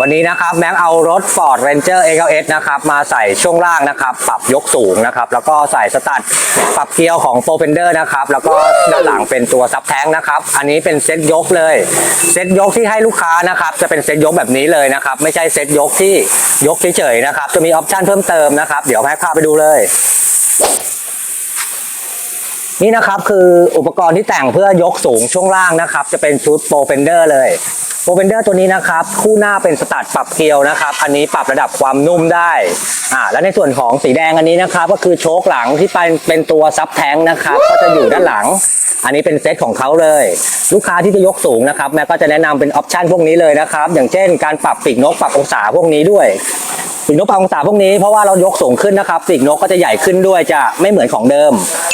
วันนี้นะครับแม็กเอารถ Ford Ranger XLS นะครับมาใส่ช่วงล่างนะครับ ปรับยกสูงนะครับ แล้วก็ใส่สตัดปรับเกลียวของ p r o f e n d e r นะครับ แล้วก็ด้านหลังเป็นตัวซับแท้งนะครับ อันนี้เป็นเซ็ตยกเลย เซ็ตยกที่ให้ลูกค้านะครับ จะเป็นเซ็ตยกแบบนี้เลยนะครับ ไม่ใช่เซ็ตยกที่ยกเฉยๆนะครับ จะมีออปชั่นเพิ่มเติมนะครับ เดี๋ยวแม็กพาไปดูเลยนี่นะครับคืออุปกรณ์ที่แต่งเพื่อยกสูงช่วงล่างนะครับ จะเป็นชุดโปรเฟนเดอร์เลย โปรเฟนเดอร์ตัวนี้นะครับ คู่หน้าเป็นสตัดปรับเกลียวนะครับ อันนี้ปรับระดับความนุ่มได้อ่าและในส่วนของสีแดงอันนี้นะครับ ก็คือโชคหลังที่เป็นเป็นตัวซับแท้งนะครับ ก็จะอยู่ด้านหลัง อันนี้เป็นเซตของเขาเลย ลูกค้าที่จะยกสูงนะครับแม่ก็จะแนะนำเป็นออปชันพวกนี้เลยนะครับ อย่างเช่น การปรับปีกนกปรับองศาพวกนี้ด้วยปีกนกปรับองศาพวกนี้เพราะว่าเรายกสูงขึ้นนะครับปีกนกก็จะใหญ่ขึ้นด้วยจะไม่เหมือนของเดิม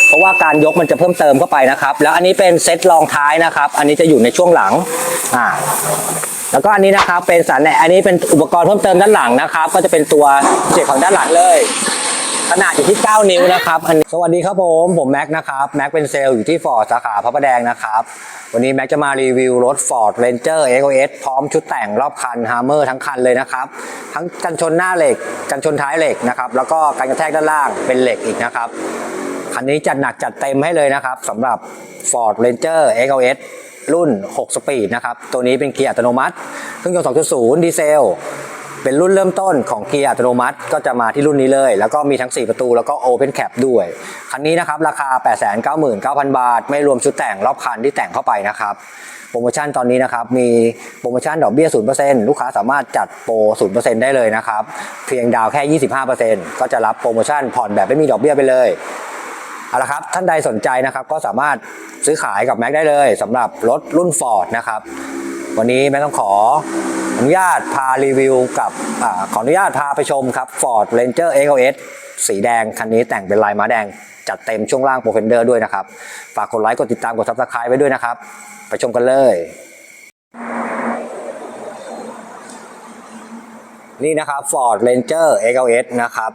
เพราะว่าการยกมันจะเพิ่มเติมเข้าไปนะครับ แล้วอันนี้เป็นเซตรองท้ายนะครับ อันนี้จะอยู่ในช่วงหลังอ่าแล้วก็อันนี้นะครับเป็นสันแหละอันนี้เป็นอุปกรณ์เพิ่มเติมด้านหลังนะครับ ก็จะเป็นตัวเจ็บของด้านหลังเลย ขนาดอยู่ที่ 9 นิ้วนะครับอันนี้สวัสดีครับผมผมแม็กนะครับแม็กเป็นเซลล์อยู่ที่ฟอร์ดสาขาพระประแดงนะครับวันนี้แม็กจะมารีวิวรถ Ford Ranger XOS พร้อมชุดแต่งรอบคัน Hammer ทั้งคันเลยนะครับ ทั้งกันชนหน้าเหล็ก กันชนท้ายเหล็กนะครับแล้วก็การกระแทกด้านล่างเป็นเหล็กอีกนะครับคันนี้จัดหนักจัดเต็มให้เลยนะครับสำหรับ Ford Ranger XOS รุ่น 6 สปีดนะครับ ตัวนี้เป็นเกียร์อัตโนมัติ เครื่องยนต์ 2.0 ดีเซล เป็นรุ่นเริ่มต้นของเกียร์อัตโนมัติ ก็จะมาที่รุ่นนี้เลย แล้วก็มีทั้ง 4 ประตู แล้วก็ Open Cap ด้วย คันนี้นะครับ ราคา 899,000 บาท ไม่รวมชุดแต่งรอบคันที่แต่งเข้าไปนะครับโปรโมชั่นตอนนี้นะครับ มีโปรโมชั่นดอกเบี้ย 0%ลูกค้าสามารถจัดโปร 0%ได้เลยนะครับ เพียงดาวแค่ 25%ก็จะรับโปรโมชั่นผ่อนแบบไม่มีดอกเบี้ยไปเลย เอาละครับท่านใดสนใจนะครับก็สามารถซื้อขายกับแม็กได้เลยสำหรับรถรุ่น Ford นะครับวันนี้แม็กต้องขออนุญาตพารีวิวกับอขออนุญาตพาไปชมครับ Ford Ranger XOS สีแดงคันนี้แต่งเป็นลายม้าแดงจัดเต็มช่วงล่างโปรเฟนเดอร์ด้วยนะครับ ฝากกดไลค์กดติดตามกด Subscribe ไว้ด้วยนะครับ ไปชมกันเลย นี่นะครับ Ford Ranger XLS นะครับ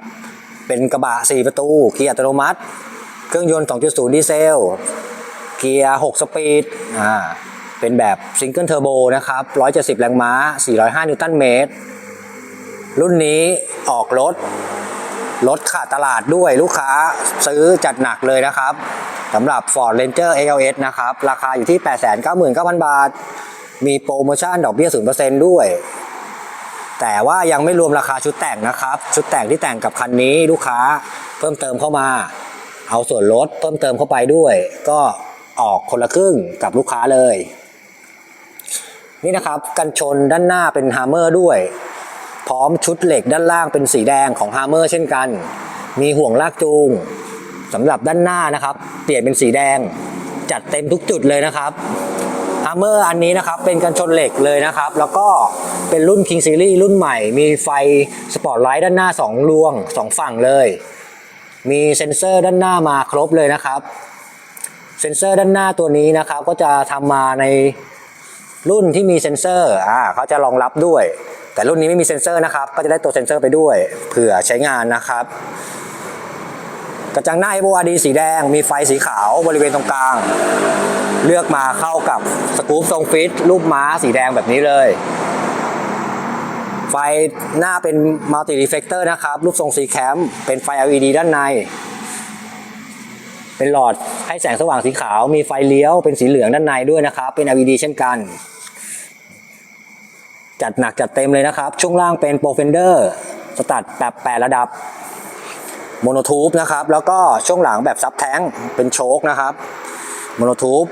เป็นกระบะ 4 ประตูเกียร์อัตโนมัติ เครื่องยนต์ 2.0 ดีเซล เกียร์ 6 สปีด อ่า เป็นแบบซิงเกิลเทอร์โบนะครับ 170 แรงม้า 405 นิวตันเมตร รุ่นนี้ออกรถ รถขาดตลาดด้วยลูกค้าซื้อจัดหนักเลยนะครับสำหรับ Ford Ranger XLS นะครับ ราคาอยู่ที่ 899,000 บาท มีโปรโมชั่นดอกเบี้ย 0%ด้วย แต่ว่ายังไม่รวมราคาชุดแต่งนะครับ ชุดแต่งที่แต่งกับคันนี้ลูกค้าเพิ่มเติมเข้ามา เอาส่วนลดเพิ่มเติมเข้าไปด้วย ก็ออกคนละครึ่งกับลูกค้าเลย นี่นะครับกันชนด้านหน้าเป็นฮาร์เมอร์ด้วย พร้อมชุดเหล็กด้านล่างเป็นสีแดงของฮาร์เมอร์เช่นกัน มีห่วงลากจูงสำหรับด้านหน้านะครับ เปลี่ยนเป็นสีแดงจัดเต็มทุกจุดเลยนะครับฮาร์เมอร์อันนี้นะครับเป็นกันชนเหล็กเลยนะครับ แล้วก็เป็นรุ่น King Series รุ่นใหม่ มีไฟสปอตไลท์ด้านหน้า2ดวง 2 ฝั่งเลย มีเซ็นเซอร์ด้านหน้ามาครบเลยนะครับ เซ็นเซอร์ด้านหน้าตัวนี้นะครับ ก็จะทำมาในรุ่นที่มีเซ็นเซอร์อ่าเขาจะรองรับด้วย แต่รุ่นนี้ไม่มีเซ็นเซอร์นะครับ ก็จะได้ตัวเซ็นเซอร์ไปด้วยเผื่อใช้งานนะครับ กระจังหน้า FORD สีแดง มีไฟสีขาวบริเวณตรงกลาง เลือกมาเข้ากับสกู๊ปทรงฟิตรูปม้าสีแดงแบบนี้เลย ไฟหน้าเป็นมัลติ r ีเฟกเตอร์นะครับ รูปทรงสีแคมเป็นไฟ LED ด้านใน เป็นหลอดให้แสงสว่างสีขาว มีไฟเลี้ยวเป็นสีเหลืองด้านในด้วยนะครับ เป็น LED เช่นกัน จัดหนักจัดเต็มเลยนะครับ ช่วงล่างเป็นโปรเฟนเดอร์สตัดแบบแปดระดับโมโนทูบนะครับ แล้วก็ช่วงหลังแบบซับแท้งเป็นโชคนะครับโมโนทูบ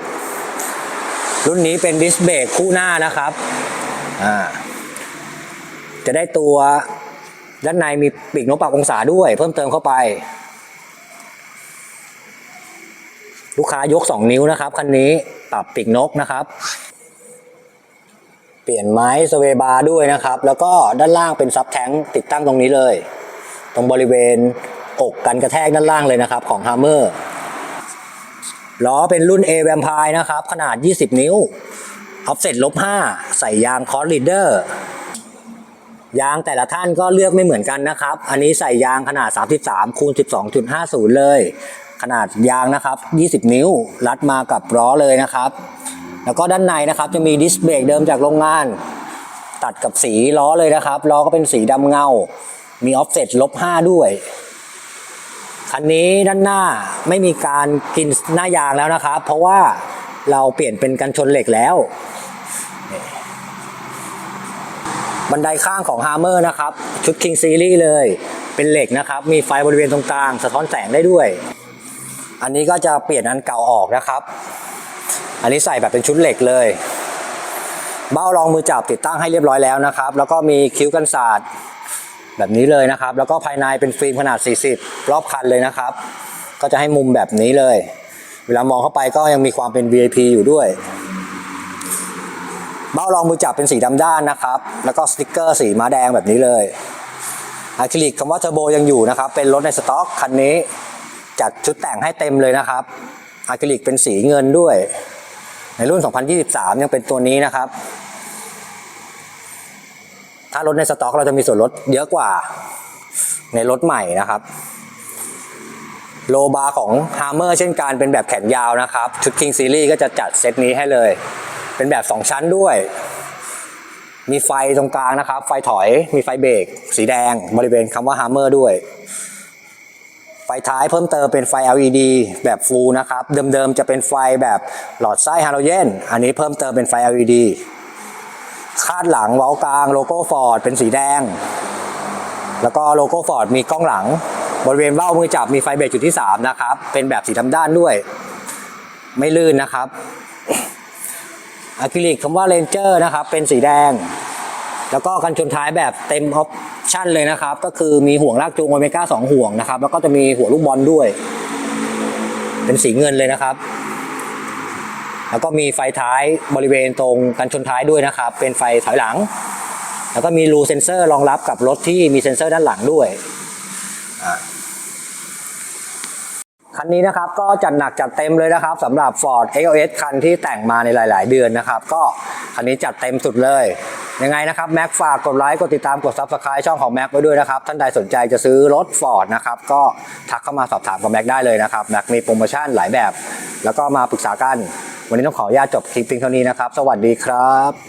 รุ่นนี้เป็นดิสเบรกคู่หน้านะครับอ่า จะได้ตัวด้านในมีปีกนกปรับองศาด้วย เพิ่มเติมเข้าไป ลูกค้ายก 2 นิ้วนะครับคันนี้ปรับปีกนกนะครับ เปลี่ยนไม้สเวบาร์ด้วยนะครับ แล้วก็ด้านล่างเป็นซับแท้งติดตั้งตรงนี้เลย ตรงบริเวณอกกันกระแทกด้านล่างเลยนะครับของ Hammer ล้อเป็นรุ่น A v a m p i r e นะครับ ขนาด 20 นิ้ว offset ลบ5ใส่ยาง c o s Leader ยางแต่ละท่านก็เลือกไม่เหมือนกันนะครับ อันนี้ใส่ยางขนาด 33คูณ12.50 เลย ขนาดยางนะครับ 20 นิ้ว รัดมากับล้อเลยนะครับ แล้วก็ด้านในนะครับจะมีดิสเบรกเดิมจากโรงงาน ตัดกับสีล้อเลยนะครับ ล้อก็เป็นสีดำเงา มีออฟเซ็ตลบห้าด้วย คันนี้ด้านหน้าไม่มีการกินหน้ายางแล้วนะครับ เพราะว่าเราเปลี่ยนเป็นกันชนเหล็กแล้ว บันไดข้างของ Hammer นะครับ ชุด King Series เลย เป็นเหล็กนะครับ มีไฟบริเวณตรงกลาง สะท้อนแสงได้ด้วย อันนี้ก็จะเปลี่ยนอันเก่าออกนะครับ อันนี้ใส่แบบเป็นชุดเหล็กเลย เบ้ารองมือจับติดตั้งให้เรียบร้อยแล้วนะครับ แล้วก็มีคิ้วกันศาสตร์แบบนี้เลยนะครับ แล้วก็ภายในเป็นฟิล์มขนาด 40 รอบคันเลยนะครับ ก็จะให้มุมแบบนี้เลย เวลามองเข้าไปก็ยังมีความเป็น VIP อยู่ด้วย เบ้ารองมือจับเป็นสีดำด้านนะครับ แล้วก็สติกเกอร์สีม้าแดงแบบนี้เลยอะคริลิกคำว่าเทอร์โบยังอยู่นะครับ เป็นรถในสต็อกคันนี้จัดชุดแต่งให้เต็มเลยนะครับอะคริลิกเป็นสีเงินด้วย ในรุ่น 2023 ยังเป็นตัวนี้นะครับ ถ้ารถในสต็อกเราจะมีส่วนลดเยอะกว่าในรถใหม่นะครับ โลบาร์ของ Hammer เช่นกันเป็นแบบแขนยาวนะครับ ชุด King Series ก็จะจัดเซตนี้ให้เลย เป็นแบบ 2 ชั้นด้วย มีไฟตรงกลางนะครับ ไฟถอยมีไฟเบรกสีแดงบริเวณคำว่า Hammer ด้วย ไฟท้ายเพิ่มเติมเป็นไฟ LED แบบฟูลนะครับ เดิมๆจะเป็นไฟแบบหลอดไส้ฮาโลเจนอันนี้เพิ่มเติมเป็นไฟ LED คาดหลังเว้ากลางโลโก้ฟอร์ดเป็นสีแดง แล้วก็โลโก้ฟอร์ดมีกล้องหลัง บริเวณเบ้ามือจับมีไฟเบรกจุดที่ 3 นะครับ เป็นแบบสีดำด้านด้วย ไม่ลื่นนะครับ อะคริลิกคำว่าเลนเจอร์นะครับ เป็นสีแดง แล้วก็กันชนท้ายแบบเต็มออปชั่นเลยนะครับ ก็คือมีห่วงลากจูงโอเมก้า2ห่วงนะครับ แล้วก็จะมีหัวลูกบอลด้วย เป็นสีเงินเลยนะครับ แล้วก็มีไฟท้ายบริเวณตรงกันชนท้ายด้วยนะครับ เป็นไฟถอยหลัง แล้วก็มีรูเซนเซอร์รองรับกับรถที่มีเซนเซอร์ด้านหลังด้วยอะ คันนี้นะครับก็จัดหนักจัดเต็มเลยนะครับสำหรับ Ford EOS คันที่แต่งมาในหลาย ๆ เดือนนะครับ ก็คันนี้จัดเต็มสุดเลย ยังไงนะครับแม็กฝากกดไลค์กดติดตามกด Subscribe ช่องของแม็กไว้ด้วยนะครับ ท่านใดสนใจจะซื้อรถ Ford นะครับก็ทักเข้ามาสอบถามกับแม็กได้เลยนะครับแม็กมีโปรโมชั่นหลายแบบ แล้วก็มาปรึกษากัน วันนี้ต้องขออนุญาตจบคลิปเพียงเท่านี้นะครับ สวัสดีครับ